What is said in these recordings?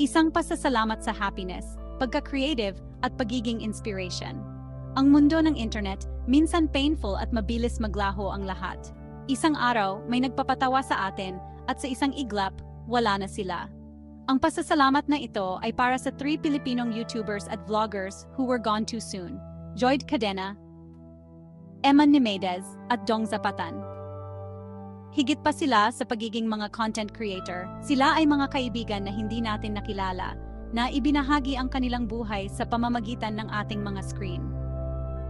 Isang pasasalamat sa happiness, pagka-creative, at pagiging inspiration. Ang mundo ng internet, minsan painful at mabilis maglaho ang lahat. Isang araw, may nagpapatawa sa atin, at sa isang iglap, wala na sila. Ang pasasalamat na ito ay para sa three Pilipinong YouTubers at vloggers who were gone too soon. Joyd Cadena, Emma Nimedes, at Dong Zapatan. Higit pa sila sa pagiging mga content creator, sila ay mga kaibigan na hindi natin nakilala, na ibinahagi ang kanilang buhay sa pamamagitan ng ating mga screen.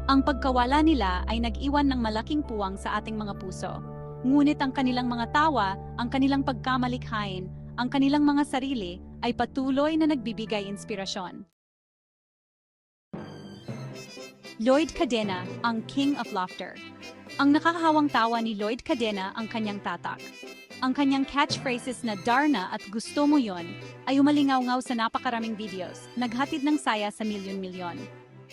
Ang pagkawala nila ay nag-iwan ng malaking puwang sa ating mga puso. Ngunit ang kanilang mga tawa, ang kanilang pagkamalikhain, ang kanilang mga sarili ay patuloy na nagbibigay inspirasyon. Lloyd Cadena, ang King of Laughter. Ang nakakahawang tawa ni Lloyd Cadena ang kanyang tatak. Ang kanyang catchphrases na Darna at gusto mo yon ay umalingaw-ngaw sa napakaraming videos, naghatid ng saya sa milyon-milyon.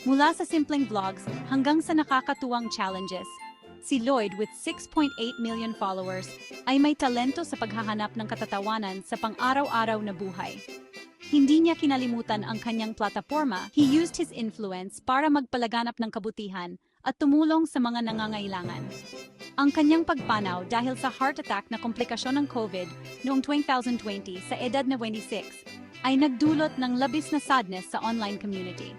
Mula sa simpleng vlogs hanggang sa nakakatuwang challenges, si Lloyd with 6.8 million followers ay may talento sa paghahanap ng katatawanan sa pang-araw-araw na buhay. Hindi niya kinalimutan ang kanyang plataforma, he used his influence para magpalaganap ng kabutihan at tumulong sa mga nangangailangan. Ang kanyang pagpanaw dahil sa heart attack na komplikasyon ng COVID noong 2020 sa edad na 26 ay nagdulot ng labis na sadness sa online community.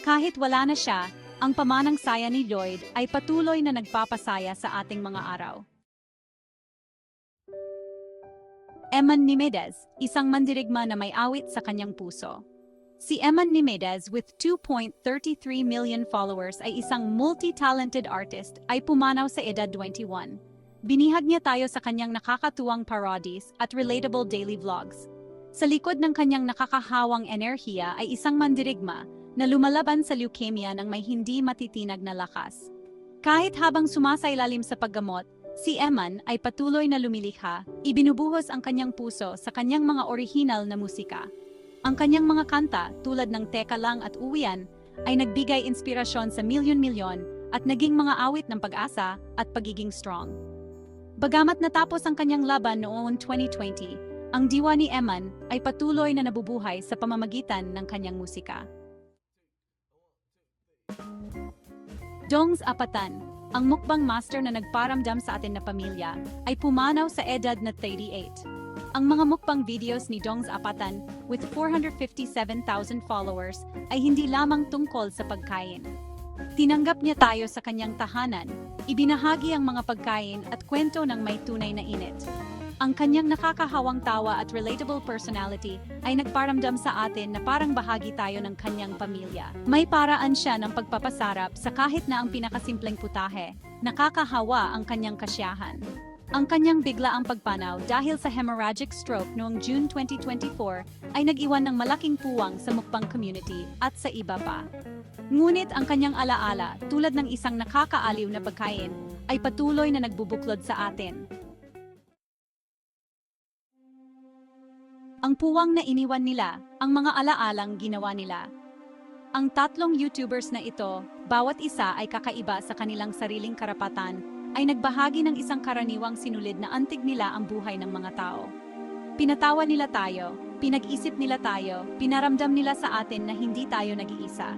Kahit wala na siya, ang pamanang saya ni Lloyd ay patuloy na nagpapasaya sa ating mga araw. Eman Nimedes, isang mandirigma na may awit sa kanyang puso. Si Eman Nimedes with 2.33 million followers ay isang multi-talented artist ay pumanaw sa edad 21. Binihag niya tayo sa kanyang nakakatuwang parodies at relatable daily vlogs. Sa likod ng kanyang nakakahawang enerhiya ay isang mandirigma na lumalaban sa leukemia ng may hindi matitinag na lakas. Kahit habang sumasailalim sa paggamot, si Eman ay patuloy na lumilikha, ibinubuhos ang kanyang puso sa kanyang mga orihinal na musika. Ang kanyang mga kanta tulad ng Teka Lang at Uwian ay nagbigay inspirasyon sa milyon-milyon at naging mga awit ng pag-asa at pagiging strong. Bagamat natapos ang kanyang laban noong 2020, ang diwa ni Eman ay patuloy na nabubuhay sa pamamagitan ng kanyang musika. Dongs Apatan, ang mukbang master na nagparamdam sa atin na pamilya, ay pumanaw sa edad na 38. Ang mga mukbang videos ni Dongs Apatan with 457,000 followers ay hindi lamang tungkol sa pagkain. Tinanggap niya tayo sa kanyang tahanan, ibinahagi ang mga pagkain at kwento ng may tunay na init. Ang kanyang nakakahawang tawa at relatable personality ay nagparamdam sa atin na parang bahagi tayo ng kanyang pamilya. May paraan siya ng pagpapasarap sa kahit na ang pinakasimpleng putahe. Nakakahawa ang kanyang kasyahan. Ang kanyang bigla ang pagpanaw dahil sa hemorrhagic stroke noong June 2024 ay nag-iwan ng malaking puwang sa mukbang community at sa iba pa. Ngunit ang kanyang alaala tulad ng isang nakakaaliw na pagkain ay patuloy na nagbubuklod sa atin. Ang puwang na iniwan nila, ang mga alaalang ginawa nila. Ang tatlong YouTubers na ito, bawat isa ay kakaiba sa kanilang sariling karapatan, ay nagbahagi ng isang karaniwang sinulid na antig nila ang buhay ng mga tao. Pinatawa nila tayo, pinag-isip nila tayo, pinaramdam nila sa atin na hindi tayo nag-iisa.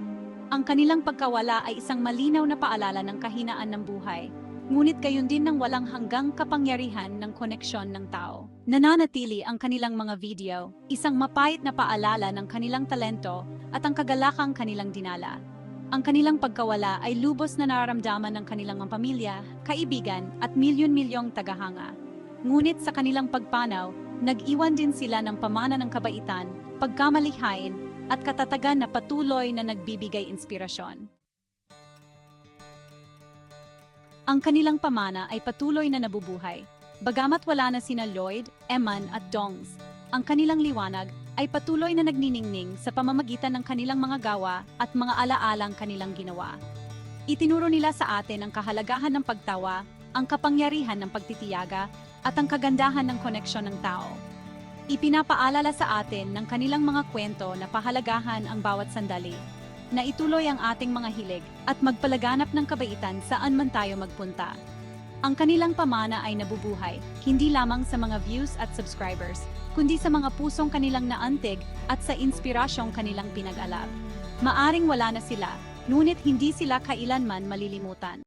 Ang kanilang pagkawala ay isang malinaw na paalala ng kahinaan ng buhay, ngunit gayon din ng walang hanggang kapangyarihan ng koneksyon ng tao. Nananatili ang kanilang mga video, isang mapait na paalala ng kanilang talento at ang kagalakang kanilang dinala. Ang kanilang pagkawala ay lubos na nararamdaman ng kanilang mga pamilya, kaibigan at milyon-milyong tagahanga. Ngunit sa kanilang pagpanaw, nag-iwan din sila ng pamana ng kabaitan, pagkamalihain, at katatagan na patuloy na nagbibigay inspirasyon. Ang kanilang pamana ay patuloy na nabubuhay. Bagamat wala na sina Lloyd, Eman at Dongs, ang kanilang liwanag ay patuloy na nagniningning sa pamamagitan ng kanilang mga gawa at mga alaalang kanilang ginawa. Itinuro nila sa atin ang kahalagahan ng pagtawa, ang kapangyarihan ng pagtitiyaga, at ang kagandahan ng koneksyon ng tao. Ipinapaalala sa atin ng kanilang mga kwento na pahalagahan ang bawat sandali, na ituloy ang ating mga hilig at magpalaganap ng kabaitan saan man tayo magpunta. Ang kanilang pamana ay nabubuhay, hindi lamang sa mga views at subscribers, kundi sa mga pusong kanilang naantig at sa inspirasyong kanilang pinag-alab. Maaring wala na sila, ngunit hindi sila kailanman malilimutan.